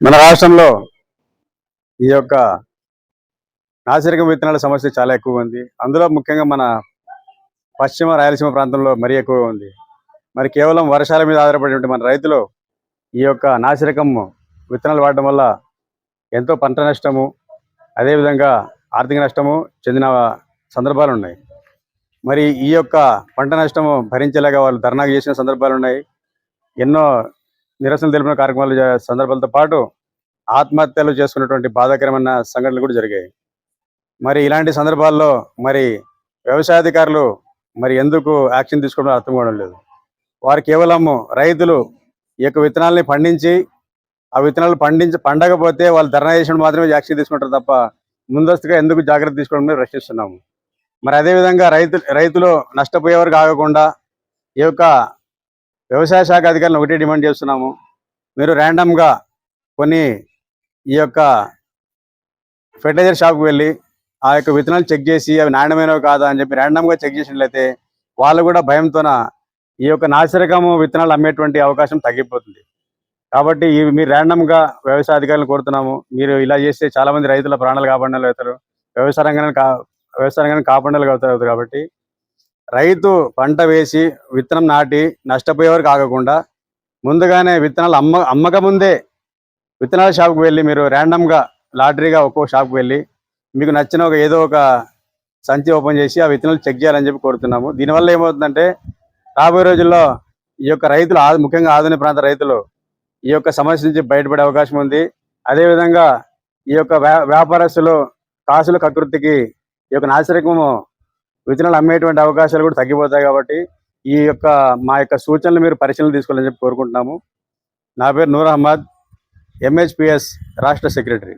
మన రాష్ట్రంలో ఈ యొక్క నాసిరకం విత్తనాల సమస్య చాలా ఎక్కువ ఉంది. అందులో ముఖ్యంగా మన పశ్చిమ రాయలసీమ ప్రాంతంలో మరీ ఎక్కువగా ఉంది. మరి కేవలం వర్షాల మీద ఆధారపడి మన రైతులు ఈ యొక్క నాసిరకం విత్తనాలు వాడటం వల్ల ఎంతో పంట నష్టము అదేవిధంగా ఆర్థిక నష్టము చెందిన సందర్భాలు ఉన్నాయి. మరి ఈ యొక్క పంట నష్టము భరించేలాగా వాళ్ళు ధర్నాకు చేసిన సందర్భాలు ఉన్నాయి. ఎన్నో నిరసన తెలిపిన కార్యక్రమాలు సందర్భాలతో పాటు ఆత్మహత్యలు చేసుకున్నటువంటి బాధాకరమైన సంఘటనలు కూడా జరిగాయి. మరి ఇలాంటి సందర్భాల్లో మరి వ్యవసాయాధికారులు మరి ఎందుకు యాక్షన్ తీసుకోవడం అర్థం కావడం లేదు. వారు కేవలం రైతులు ఈ యొక్క విత్తనాలని పండించి ఆ విత్తనాలు పండించి పండకపోతే వాళ్ళు ధర్నా చేసినప్పుడు మాత్రమే యాక్షన్ తీసుకుంటారు తప్ప ముందస్తుగా ఎందుకు జాగ్రత్త తీసుకోవడం మీద ప్రశ్నిస్తున్నాము. మరి అదేవిధంగా రైతు రైతులు నష్టపోయేవారు కాకుండా ఈ యొక్క వ్యవసాయ శాఖ అధికారులను ఒకటే డిమాండ్ చేస్తున్నాము. మీరు ర్యాండమ్గా కొన్ని ఈ యొక్క ఫెర్టిలైజర్ షాప్కి వెళ్ళి ఆ యొక్క విత్తనాలు చెక్ చేసి అవి నాణ్యమైనవి కాదా అని చెప్పి ర్యాండమ్గా చెక్ చేసినట్లయితే వాళ్ళు కూడా భయంతోన ఈ యొక్క నాసిరకము విత్తనాలు అమ్మేటువంటి అవకాశం తగ్గిపోతుంది. కాబట్టి ఇవి మీరు ర్యాండమ్గా వ్యవసాయ అధికారులను కోరుతున్నాము. మీరు ఇలా చేస్తే చాలా మంది రైతుల ప్రాణాలు కాపాడలు అవుతారు వ్యవసాయ రంగాన్ని కా వ్యవసాయ రంగాన్ని కాపాడలు అవుతారు కాబట్టి రైతు పంట వేసి విత్తనం నాటి నష్టపోయేవారు కాకుండా ముందుగానే విత్తనాలు అమ్మ అమ్మక ముందే విత్తనాల షాప్కి వెళ్ళి మీరు ర్యాండమ్గా లాటరీగా ఒక్కో షాప్కి వెళ్ళి మీకు నచ్చిన ఒక ఏదో ఒక సంచి ఓపెన్ చేసి ఆ విత్తనాలు చెక్ చేయాలని చెప్పి కోరుతున్నాము. దీనివల్ల ఏమవుతుందంటే రాబోయే రోజుల్లో ఈ యొక్క రైతులు ముఖ్యంగా ఆధునిక ప్రాంత రైతులు ఈ యొక్క సమస్య నుంచి బయటపడే అవకాశం ఉంది. అదేవిధంగా ఈ యొక్క వ్యా- వ్యాపారస్తులు కాసుల కకృతికి ఈ యొక్క నాశరికము విత్తనాలు అమ్మేటువంటి అవకాశాలు కూడా తగ్గిపోతాయి కాబట్టి ఈ యొక్క మా యొక్క సూచనలు మీరు పరిశీలన తీసుకోవాలని చెప్పి కోరుకుంటున్నాము. నా పేరు నూర్ అహ్మద్ ఎంహెచ్పిఎస్ రాష్ట్ర సెక్రటరీ.